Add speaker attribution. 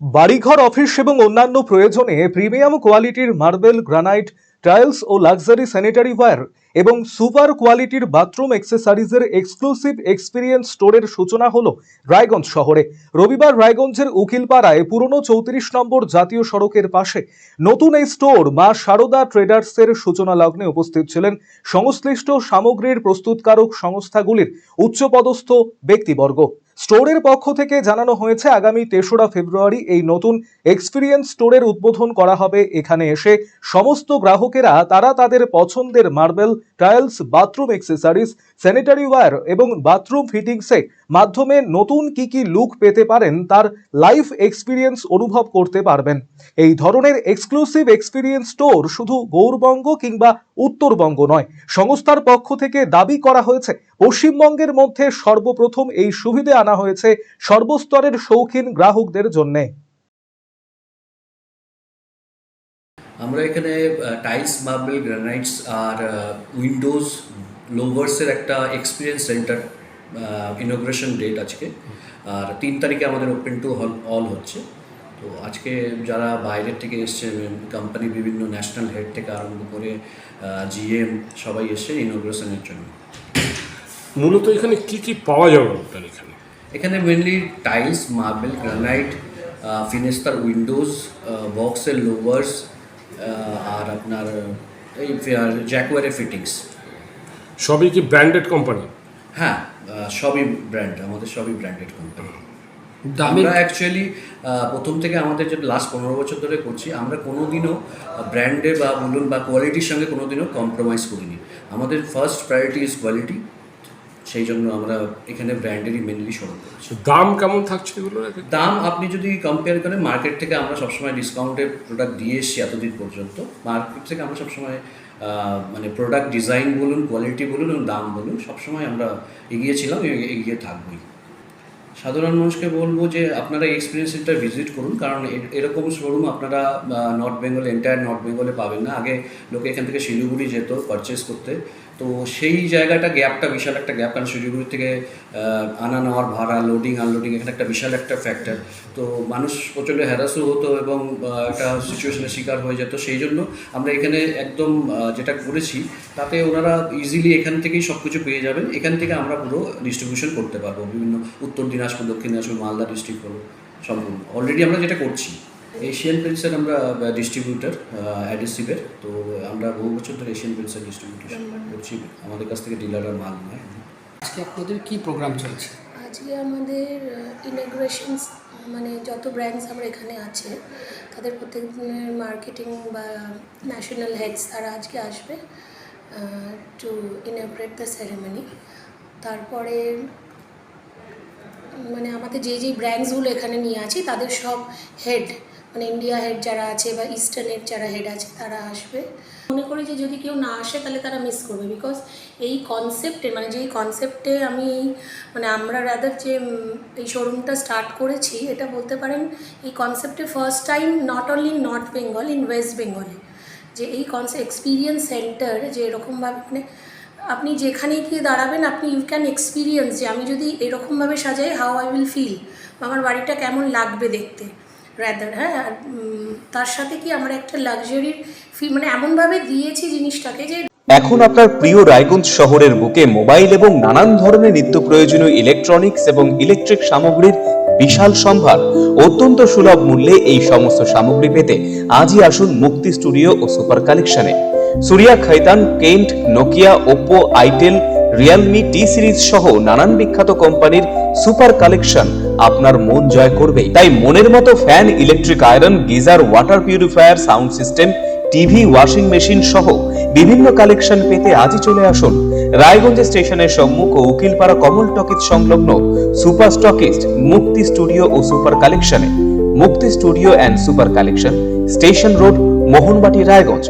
Speaker 1: বাড়িঘর অফিস এবং অন্যান্য প্রয়োজনে প্রিমিয়াম কোয়ালিটির মার্বেল গ্রানাইট টাইলস ও লাক্সারি স্যানিটারি ওয়্যার এবং সুপার কোয়ালিটির বাথরুম অ্যাক্সেসরিজের এক্সক্লুসিভ এক্সপিরিয়েন্স স্টোরের সূচনা হলো রায়গঞ্জ শহরে। রবিবার রায়গঞ্জের উকিলপাড়ায় পুরনো চৌত্রিশ নম্বর জাতীয় সড়কের পাশে নতুন এই স্টোর মা সারদা ট্রেডার্সের সূচনা লগ্নে উপস্থিত ছিলেন সংশ্লিষ্ট সামগ্রীর প্রস্তুতকারক সংস্থাগুলির উচ্চপদস্থ ব্যক্তিবর্গ। স্টোরের পক্ষ থেকে জানানো হয়েছে, আগামী তেসরা ফেব্রুয়ারি এই নতুন এক্সপিরিয়েন্স স্টোরের উদ্বোধন করা হবে। এখানে এসে সমস্ত গ্রাহকেরা, তারা তাদের পছন্দের marble tiles bathroom accessories sanitary ware এবং বাথরুম ফিটিংসে মাধ্যমে নতুন কি কি লুক পেতে পারেন তার লাইফ এক্সপিরিয়েন্স অনুভব করতে পারবেন। এই ধরনের এক্সক্লুসিভ এক্সপিরিয়েন্স স্টোর শুধু গৌরবঙ্গ কিংবা উত্তরবঙ্গ নয়, সংস্থার পক্ষ থেকে দাবি করা হয়েছে, পশ্চিমবঙ্গের মধ্যে সর্বপ্রথম এই সুবিধে আনা হয়েছে সর্বস্তরের শৌখিন গ্রাহকদের জন্যে।
Speaker 2: আমরা এখানে টাইলস মার্বেল গ্রানাইটস আর উইন্ডোজ লোভার্সের একটা এক্সপিরিয়েন্স সেন্টার ইনোগ্রেশন ডেট আজকে। আর তিন তারিখে আমাদের ওপেন টু হল অল হচ্ছে। তো আজকে যারা বাইরের থেকে এসছে কোম্পানির বিভিন্ন ন্যাশনাল হেড থেকে আরম্ভ করে জিএম সবাই এসছে ইনোগ্রেশনের জন্য।
Speaker 3: মূলত এখানে কি কি পাওয়া যাবে আপনার এখানে?
Speaker 2: এখানে mainly tiles marble granite ফিনেস্তার windows বক্সের লোভার্স আর আপনার এই জ্যাকওয়ারের ফিটিংস।
Speaker 3: সবই কি ব্র্যান্ডেড কোম্পানি?
Speaker 2: হ্যাঁ সবই ব্র্যান্ড আমাদের সবই ব্র্যান্ডেড কোম্পানি। আমরা অ্যাকচুয়ালি প্রথম থেকে আমাদের যে লাস্ট পনেরো বছর ধরে করছি আমরা কোনোদিনও ব্র্যান্ডে বা বলুন বা কোয়ালিটির সঙ্গে কোনোদিনও কম্প্রোমাইজ করিনি। আমাদের ফার্স্ট প্রায়োরিটি ইজ কোয়ালিটি সেই জন্য আমরা এখানে ব্র্যান্ডেরই মেনলি শুরু করেছি
Speaker 3: দাম কেমন থাকছে এগুলো
Speaker 2: দাম আপনি যদি কম্পেয়ার করেন মার্কেট থেকে আমরা সবসময় ডিসকাউন্টে প্রোডাক্ট দিয়ে এসেছি এতদিন পর্যন্ত। মার্কেট থেকে আমরা সবসময় মানে প্রোডাক্ট ডিজাইন বলুন কোয়ালিটি বলুন এবং দাম বলুন সবসময় আমরা এগিয়েছিলাম এগিয়ে থাকবই। সাধারণ মানুষকে বলব যে আপনারা এক্সপিরিয়েন্স সেন্টার ভিজিট করুন কারণ এরকম শোরুম আপনারা নর্থ বেঙ্গল এন্টায়ার নর্থ বেঙ্গলে পাবেন না। আগে লোকে এখান থেকে শিলিগুড়ি যেত পারচেস করতে। তো সেই জায়গাটা গ্যাপটা বিশাল একটা গ্যাপ কারণ শিলিগুড়ি থেকে আনা নেওয়ার ভাড়া লোডিং আনলোডিং এখানে একটা বিশাল একটা ফ্যাক্টর তো মানুষ প্রচণ্ড হ্যারাসও হতো এবং একটা সিচুয়েশনের শিকার হয়ে যেত। সেই জন্য আমরা এখানে একদম যেটা করেছি, তাতে ওনারা ইজিলি এখান থেকেই সব কিছু পেয়ে যাবেন। এখান থেকে আমরা পুরো ডিস্ট্রিবিউশন করতে পারব। বিভিন্ন উত্তর দিনাজপুর, দক্ষিণ দিনাজপুর, মালদা ডিস্ট্রিক্ট হলো সম্পূর্ণ। অলরেডি আমরা যেটা করছি। এশিয়ান পেন্টসের আমরা ডিস্ট্রিবিউটার অ্যাডিসিভের তো আমরা বহু বছর ধরে এশিয়ান পেন্টসের ডিস্ট্রিবিউটার করছি। আমাদের কাছ থেকে ডিলাররা মাল নেয়।
Speaker 4: আজকে আপনাদের কি প্রোগ্রাম চলছে?
Speaker 5: আজকে আমাদের ইনাগ্রেশনস মানে যত ব্র্যান্ডস আমরা এখানে আছে তাদের প্রত্যেকদিনের মার্কেটিং বা ন্যাশনাল হেডস তারা আজকে আসবে টু ইনাগ্রেট দ্য সেরেমনি তারপরে মানে আমাদের যে যেই ব্র্যান্ডসগুলো এখানে নিয়ে আছি তাদের সব হেড মানে ইন্ডিয়া হেড যারা আছে বা ইস্টার্ন হেড যারা হেড আছে, তারা আসবে। মনে করি যে যদি কেউ না আসে, তাহলে তারা মিস করবে। বিকজ এই কনসেপ্টে মানে যেই কনসেপ্টে আমি মানে আমরা রাদার যে এই শোরুমটা স্টার্ট করেছি, এটা বলতে পারেন, এই কনসেপ্টে first time not only in north Bengal in west বেঙ্গলে যে এই কনসেপ্ট এক্সপিরিয়েন্স সেন্টার যে এরকমভাবে মানে আপনি যেখানে গিয়ে দাঁড়াবেন, আপনি ইউ ক্যান এক্সপিরিয়েন্স যে আমি যদি এরকমভাবে সাজাই হাউ আই উইল ফিল আমার বাড়িটা কেমন লাগবে দেখতে। র্যাদার হ্যাঁ তার সাথে কি আমরা একটা লাক্সারির ফি মানে এমনভাবে দিয়েছি জিনিসটাকে যে
Speaker 6: এখন আপনার প্রিয় রায়গঞ্জ শহরের বুকে মোবাইল এবং নানান ধরনের নিত্য প্রয়োজনীয় ইলেকট্রনিক্স এবং ইলেকট্রিক সামগ্রীর বিশাল সম্ভার অত্যন্ত সুলভ মূল্যে এই সমস্ত সামগ্রী পেতে আজই আসুন মুক্তি স্টুডিও ও সুপার কালেকশনে। Surya Khaitan, Kent, Nokia, Oppo, itel, Realme T Series সহ নানান বিখ্যাত কোম্পানির সুপার কালেকশন আপনার মন জয় করবে তাই মনের মতো fan electric iron geyser water purifier sound system TV washing machine সহ বিভিন্ন কালেকশন পেতে আজই চলে আসুন। রায়গঞ্জ স্টেশনের সম্মুখ ও উকিলপাড়া কমল টকিজ সংলগ্ন সুপার স্টকিস্ট মুক্তি স্টুডিও ও সুপার কালেকশনে। Mukti studio and super collection, station road, Mohanbati, Raiganj.